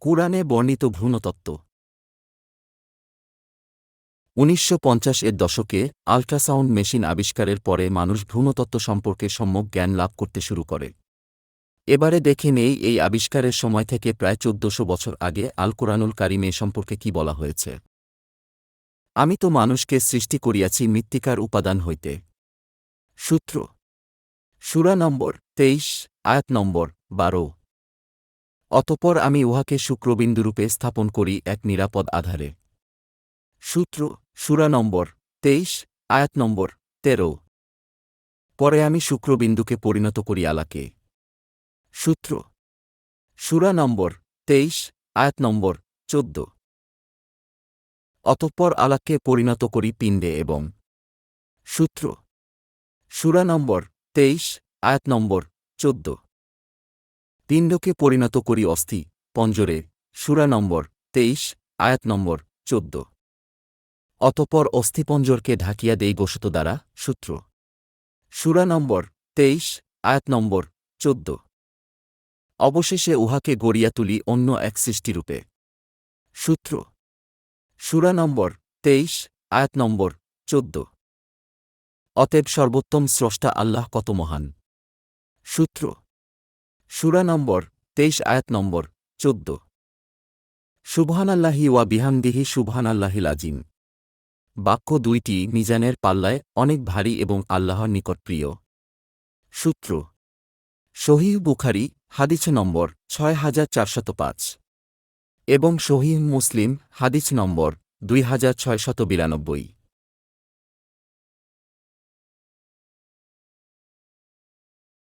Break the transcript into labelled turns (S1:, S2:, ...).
S1: কুরআনে বর্ণিত ভ্রূণতত্ত্ব। উনিশশো পঞ্চাশ এর দশকে আল্ট্রাসাউন্ড মেশিন আবিষ্কারের পরে মানুষ ভ্রূণতত্ত্ব সম্পর্কে সম্যক জ্ঞান লাভ করতে শুরু করে। এবারে দেখে নেই এই আবিষ্কারের সময় থেকে প্রায় চোদ্দশো বছর আগে আল কোরআনুল কারিমে সম্পর্কে কি বলা হয়েছে। আমি তো মানুষকে সৃষ্টি করিয়াছি মৃত্তিকার উপাদান হইতে। সূত্র। সুরা নম্বর তেইশ, আয়াত নম্বর বারো। অতপর আমি উহাকে শুক্রবিন্দুরূপে স্থাপন করি এক নিরাপদ আধারে। সূত্র, সুরা নম্বর, তেইশ, আয়াত নম্বর, তেরো। পরে আমি শুক্রবিন্দুকে পরিণত করি আলাকে। সূত্র, সুরা নম্বর, তেইশ, আয়াত নম্বর, চোদ্দ। অতঃপর আলাককে পরিণত করি পিণ্ডে এবং। সূত্র, সুরা নম্বর, তেইশ, আয়াত নম্বর, চোদ্দ। পিণ্ডকে পরিণত করি অস্থি, পঞ্জরে, সুরা নম্বর, তেইশ, আয়াত নম্বর, চোদ্দ। অতপর অস্থিপঞ্জরকে ঢাকিয়া দেই গোশত দ্বারা, সূত্র। সুরা নম্বর, তেইশ, আয়াত নম্বর, চোদ্দ। অবশেষে উহাকে গড়িয়া তুলি অন্য এক সৃষ্টিরূপে। সূত্র। সুরা নম্বর, তেইশ, আয়াত নম্বর, চোদ্দ। অতএব সর্বোত্তম স্রষ্টা আল্লাহ কত মহান। সূত্র। সুরা নম্বর, তেইশ আয়াত নম্বর, চোদ্দ। সুবহানাল্লাহি ওয়া বিহামদিহি সুবহানাল্লাহিল আজিম। বাক্য দুইটি মিজানের পাল্লায় অনেক ভারী এবং আল্লাহর নিকট প্রিয়। সূত্র শহীহ বুখারি হাদিছ নম্বর, ছয় হাজার চারশত পাঁচ। এবং শহীহ মুসলিম হাদিছ নম্বর, দুই হাজার ছয়শত বিরানব্বই।